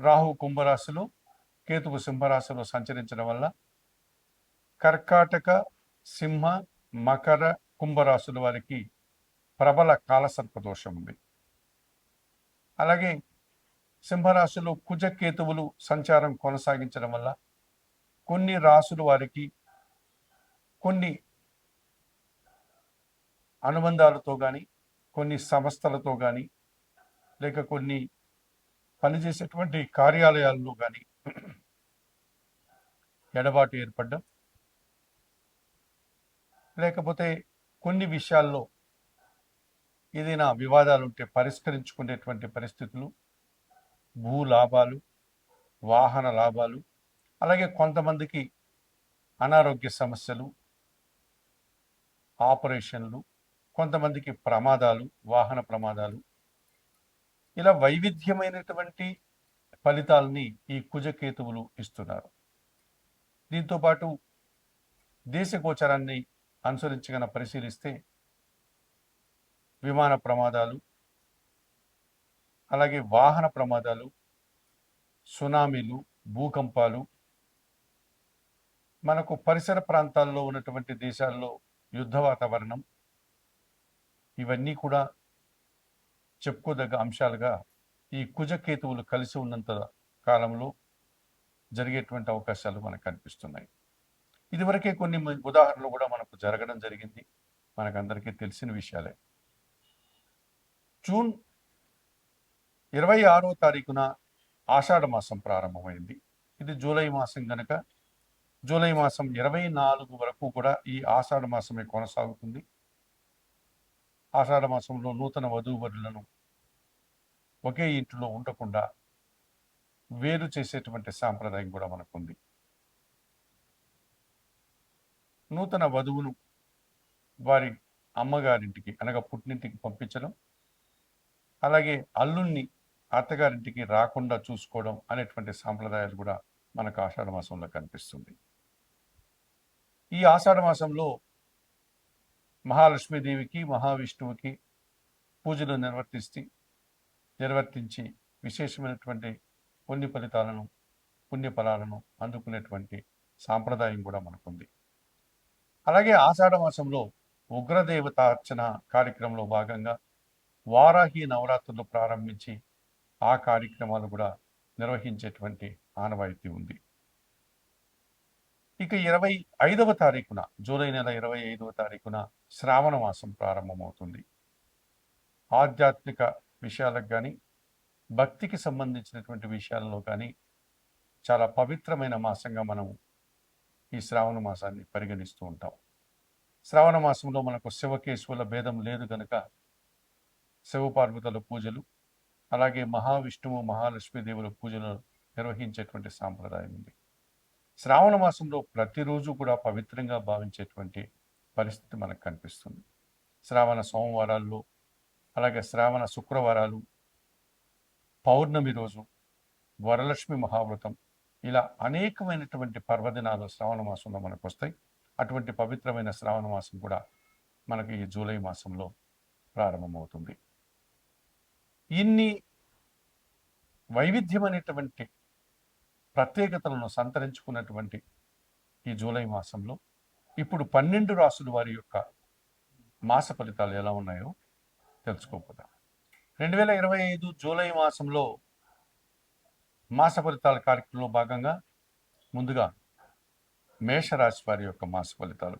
రాహు కుంభరాశిలో కేతువు సింహరాశిలో సంచరించడం వల్ల కర్కాటక సింహ మకర కుంభరాశుల వారికి ప్రబల కాలసర్ప దోషం ఉంది. అలాగే సింహరాశిలో కుజ కేతువులు సంచారం కొనసాగించడం వల్ల కొన్ని రాసుల వారికి కొన్ని అనుబంధాలతో కానీ కొన్ని సంస్థలతో కానీ లేక కొన్ని పనిచేసేటువంటి కార్యాలయాల్లో కానీ ఎడబాటు ఏర్పడ్డం లేకపోతే కొన్ని విషయాల్లో ఏదైనా వివాదాలు ఉంటే పరిష్కరించుకునేటువంటి పరిస్థితులు భూ లాభాలు వాహన లాభాలు అలాగే కొంతమందికి అనారోగ్య సమస్యలు ఆపరేషన్లు కొంతమందికి ప్రమాదాలు వాహన ప్రమాదాలు ఇలా వైవిధ్యమైనటువంటి ఫలితాలని ఈ కుజకేతువులు ఇస్తున్నారు. దీంతో పాటు దేశ గోచరాన్ని అనుసరించగన పరిశీలిస్తే విమాన ప్రమాదాలు అలాగే వాహన ప్రమాదాలు సునామీలు భూకంపాలు మనకు పరిసర ప్రాంతాల్లో ఉన్నటువంటి దేశాల్లో యుద్ధ వాతావరణం ఇవన్నీ కూడా చెప్పుకోదగ్గ అంశాలుగా ఈ కుజకేతువులు కలిసి ఉన్నంత కాలంలో జరిగేటువంటి అవకాశాలు మనకు కనిపిస్తున్నాయి. ఇదివరకే కొన్ని ఉదాహరణలు కూడా మనకు జరగడం జరిగింది. మనకందరికీ తెలిసిన విషయాలే. జూన్ ఇరవై ఆరో తారీఖున ఆషాఢ మాసం ప్రారంభమైంది. ఇది జూలై మాసం కనుక జూలై మాసం ఇరవై నాలుగు వరకు కూడా ఈ ఆషాఢ మాసమే కొనసాగుతుంది. ఆషాఢ మాసంలో నూతన వధూవరులను ఒకే ఇంటిలో ఉండకుండా వేరు చేసేటువంటి సాంప్రదాయం కూడా మనకుంది. నూతన వధువును వారి అమ్మగారింటికి అనగా పుట్టినింటికి పంపించడం అలాగే అల్లుణ్ణి అత్తగారింటికి రాకుండా చూసుకోవడం అనేటువంటి సాంప్రదాయాలు కూడా మనకు ఆషాఢ మాసంలో కనిపిస్తుంది. ఈ ఆషాఢ మాసంలో మహాలక్ష్మీదేవికి మహావిష్ణువుకి పూజలు నిర్వర్తిస్తే నిర్వర్తించి విశేషమైనటువంటి పుణ్య ఫలితాలను పుణ్య ఫలాలను అందుకునేటువంటి సాంప్రదాయం కూడా మనకుంది. అలాగే ఆషాఢ మాసంలో ఉగ్రదేవత అర్చన కార్యక్రమంలో భాగంగా వారాహి నవరాత్రులు ప్రారంభించి ఆ కార్యక్రమాలు కూడా నిర్వహించేటువంటి ఆనవాయితీ ఉంది. ఇక ఇరవై ఐదవ తారీఖున జూలై నెల ఇరవై ఐదవ తారీఖున శ్రావణ మాసం ప్రారంభమవుతుంది. ఆధ్యాత్మిక విషయాలకు కానీ భక్తికి సంబంధించినటువంటి విషయాల్లో కానీ చాలా పవిత్రమైన మాసంగా మనం ఈ శ్రావణ మాసాన్ని పరిగణిస్తూ ఉంటాం. శ్రావణ మాసంలో మనకు శివకేశవుల భేదం లేదు కనుక శివపార్వతుల పూజలు అలాగే మహావిష్ణువు మహాలక్ష్మీదేవుల పూజలు నిర్వహించేటువంటి సాంప్రదాయం ఉంది. శ్రావణ మాసంలో ప్రతిరోజు కూడా పవిత్రంగా భావించేటువంటి పరిస్థితి మనకు కనిపిస్తుంది. శ్రావణ సోమవారాల్లో అలాగే శ్రావణ శుక్రవారాలు పౌర్ణమి రోజు వరలక్ష్మి మహావ్రతం ఇలా అనేకమైనటువంటి పర్వదినాలు శ్రావణ మాసంలో మనకు వస్తాయి. అటువంటి పవిత్రమైన శ్రావణ మాసం కూడా మనకి ఈ జూలై మాసంలో ప్రారంభమవుతుంది. ఇన్ని వైవిధ్యమైనటువంటి ప్రత్యేకతలను సంతరించుకున్నటువంటి ఈ జూలై మాసంలో ఇప్పుడు పన్నెండు రాసుల వారి యొక్క మాస ఫలితాలు ఎలా ఉన్నాయో తెలుసుకోకుండా రెండు వేల ఇరవై ఐదు జూలై మాసంలో మాస ఫలితాల కార్యక్రమంలో భాగంగా ముందుగా మేషరాశి వారి యొక్క మాస ఫలితాలు.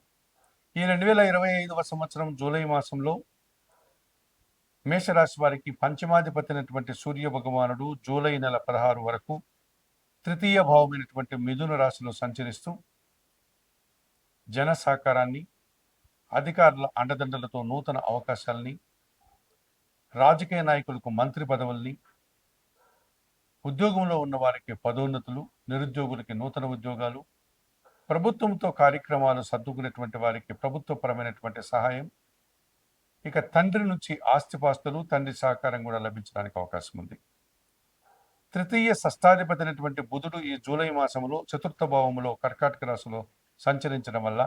ఈ రెండు వేల ఇరవై ఐదవ సంవత్సరం జూలై మాసంలో మేషరాశి వారికి పంచమాధిపతి అయినటువంటి సూర్య భగవానుడు జూలై నెల పదహారు వరకు తృతీయ భావమైనటువంటి మిథున రాశిలో సంచరిస్తూ జన సహకారాన్ని అధికారుల అండదండలతో నూతన అవకాశాలని రాజకీయ నాయకులకు మంత్రి పదవుల్ని ఉద్యోగంలో ఉన్న వారికి పదోన్నతులు నిరుద్యోగులకి నూతన ఉద్యోగాలు ప్రభుత్వంతో కార్యక్రమాలు సర్దుకునేటువంటి వారికి ప్రభుత్వపరమైనటువంటి సహాయం ఇక తండ్రి నుంచి ఆస్తిపాస్తులు తండ్రి సహకారం కూడా లభించడానికి అవకాశం ఉంది తృతీయ షష్టాధిపతి అయినటువంటి బుధుడు ఈ జూలై మాసంలో చతుర్థ భావంలో కర్కాటక రాశిలో సంచరించడం వల్ల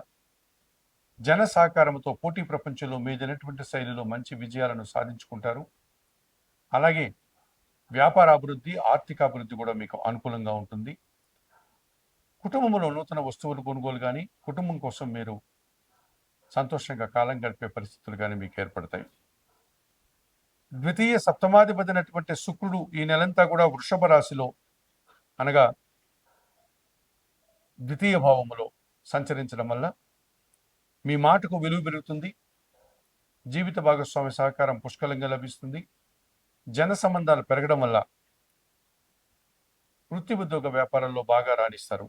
జన సహకారంతో పోటీ ప్రపంచంలో మీదైనటువంటి శైలిలో మంచి విజయాలను సాధించుకుంటారు. అలాగే వ్యాపార అభివృద్ధి ఆర్థిక అభివృద్ధి కూడా మీకు అనుకూలంగా ఉంటుంది. కుటుంబంలో నూతన వస్తువులు కొనుగోలు కానీ కుటుంబం కోసం మీరు సంతోషంగా కాలం గడిపే పరిస్థితులు కానీ మీకు ఏర్పడతాయి. ద్వితీయ సప్తమాధిపతి అయినటువంటి శుక్రుడు ఈ నెలంతా కూడా వృషభ రాశిలో అనగా ద్వితీయ భావములో సంచరించడం వల్ల మీ మాటకు విలువ పెరుగుతుంది. జీవిత భాగస్వామి సహకారం పుష్కలంగా లభిస్తుంది. జన సంబంధాలు పెరగడం వల్ల వృత్తి ఉద్యోగ వ్యాపారంలో బాగా రాణిస్తారు.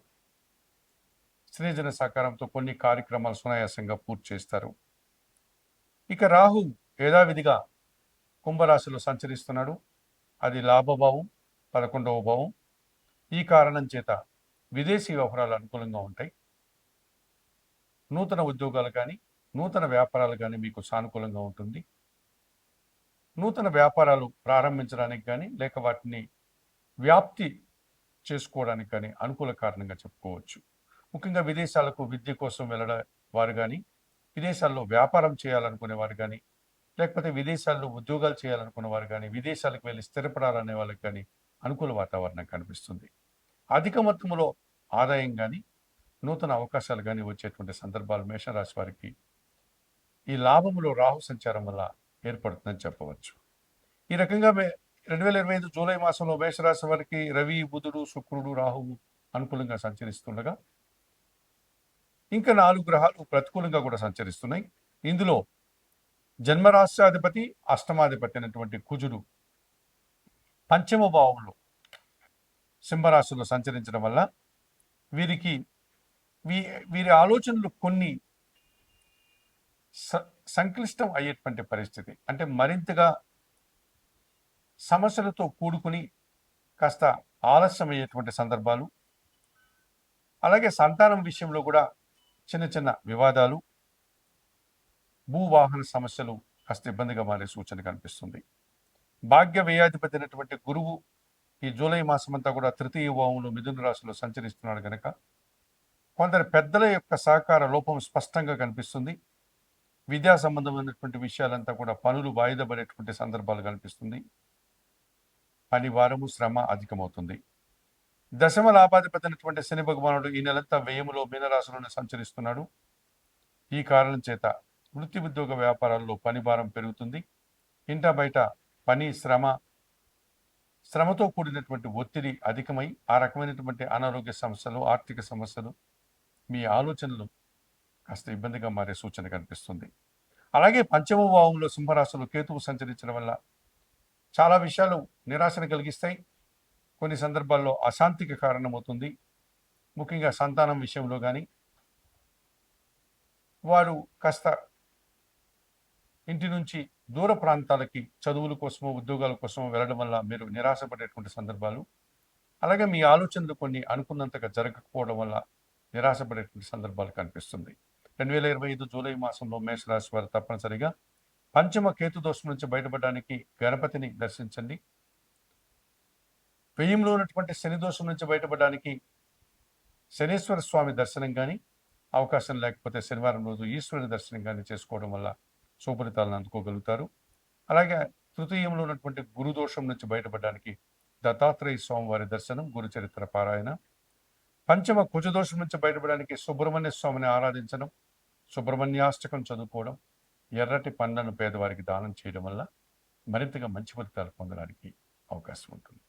స్త్రీజన సహకారంతో కొన్ని కార్యక్రమాలు సునాయాసంగా పూర్తి చేస్తారు. ఇక రాహు యథావిధిగా కుంభరాశిలో సంచరిస్తున్నాడు. అది లాభభావం పదకొండవ భావం. ఈ కారణం చేత విదేశీ వ్యవహారాలు అనుకూలంగా ఉంటాయి. నూతన ఉద్యోగాలు కానీ నూతన వ్యాపారాలు కానీ మీకు సానుకూలంగా ఉంటుంది. నూతన వ్యాపారాలు ప్రారంభించడానికి కానీ లేక వాటిని వ్యాప్తి చేసుకోవడానికి కానీ అనుకూల కారణంగా చెప్పుకోవచ్చు. ముఖ్యంగా విదేశాలకు విద్య కోసం వెళ్ళడం వారు కానీ విదేశాల్లో వ్యాపారం చేయాలనుకునే వారు కానీ లేకపోతే విదేశాల్లో ఉద్యోగాలు చేయాలనుకున్న వారు కానీ విదేశాలకు వెళ్ళి స్థిరపడాలనే వాళ్ళకి కానీ అనుకూల వాతావరణం కనిపిస్తుంది. అధిక మొత్తంలో ఆదాయం కానీ నూతన అవకాశాలు కానీ వచ్చేటువంటి సందర్భాలు మేషరాశి వారికి ఈ లాభములో రాహు సంచారం వల్ల ఏర్పడుతుందని చెప్పవచ్చు. ఈ రకంగా మే రెండు వేల ఇరవై ఐదు జూలై మాసంలో మేషరాశి వారికి రవి బుధుడు శుక్రుడు రాహువు అనుకూలంగా సంచరిస్తుండగా ఇంకా నాలుగు గ్రహాలు ప్రతికూలంగా కూడా సంచరిస్తున్నాయి. ఇందులో జన్మరాష్ట్రాధిపతి అష్టమాధిపతి అయినటువంటి కుజుడు పంచమ భావంలో సింహరాశిలో సంచరించడం వల్ల వీరికి వీ వీరి ఆలోచనలు కొన్ని స- సంక్లిష్టం అయ్యేటువంటి పరిస్థితి. అంటే మరింతగా సమస్యలతో కూడుకుని కాస్త ఆలస్యం అయ్యేటువంటి సందర్భాలు. అలాగే సంతానం విషయంలో కూడా చిన్న చిన్న వివాదాలు భూవాహన సమస్యలు కాస్త ఇబ్బందిగా మారే సూచన కనిపిస్తుంది. భాగ్య వ్యయాధిపతి అయినటువంటి గురువు ఈ జూలై మాసమంతా కూడా తృతీయ భావంలో మిథున రాశిలో సంచరిస్తున్నాడు కనుక కొందరు పెద్దల యొక్క సహకార లోపం స్పష్టంగా కనిపిస్తుంది. విద్యా సంబంధమైనటువంటి విషయాలంతా కూడా పనులు వాయిదా పడేటువంటి సందర్భాలు కనిపిస్తుంది. పని వారము శ్రమ అధికమవుతుంది. దశమ లాభాధిపతి అయినటువంటి శని భగవానుడు ఈ నెలంతా వ్యయములో మీనరాశిలోనే సంచరిస్తున్నాడు. ఈ కారణం చేత వృత్తి ఉద్యోగ వ్యాపారాల్లో పని భారం పెరుగుతుంది. ఇంట బయట పని శ్రమ శ్రమతో కూడినటువంటి ఒత్తిడి అధికమై ఆ రకమైనటువంటి అనారోగ్య సమస్యలు ఆర్థిక సమస్యలు మీ ఆలోచనలు కాస్త ఇబ్బందిగా మారే సూచన కనిపిస్తుంది. అలాగే పంచమ భావంలో సింహరాశులు కేతువు సంచరించడం వల్ల చాలా విషయాలు నిరాశను కలిగిస్తాయి. కొన్ని సందర్భాల్లో అశాంతికి కారణమవుతుంది. ముఖ్యంగా సంతానం విషయంలో కానీ వారు కాస్త ఇంటి నుంచి దూర ప్రాంతాలకి చదువుల కోసమో ఉద్యోగాల కోసమో వెళ్ళడం వల్ల మీరు నిరాశపడేటువంటి సందర్భాలు. అలాగే మీ ఆలోచనలు కొన్ని అనుకున్నంతగా జరగకపోవడం వల్ల నిరాశపడేటువంటి సందర్భాలు కనిపిస్తుంది. రెండు వేల ఇరవై ఐదు జూలై మాసంలో మేషరాశి వారు తప్పనిసరిగా పంచమ కేతు దోషం నుంచి బయటపడడానికి గణపతిని దర్శించండి. వ్యయంలో ఉన్నటువంటి శని దోషం నుంచి బయటపడడానికి శనీశ్వర స్వామి దర్శనం కానీ అవకాశం లేకపోతే శనివారం రోజు ఈశ్వరుని దర్శనం కానీ చేసుకోవడం వల్ల సుఫలితాలను అందుకోగలుగుతారు. అలాగే తృతీయంలో ఉన్నటువంటి గురుదోషం నుంచి బయటపడడానికి దత్తాత్రేయ స్వామివారి దర్శనం గురుచరిత్ర పారాయణ. పంచమ కుజదోషం నుంచి బయటపడడానికి సుబ్రహ్మణ్య స్వామిని ఆరాధించడం సుబ్రహ్మణ్యాష్టకం చదువుకోవడం ఎర్రటి పండ్లను పేదవారికి దానం చేయడం వల్ల మరింతగా మంచి ఫలితాలు పొందడానికి అవకాశం ఉంటుంది.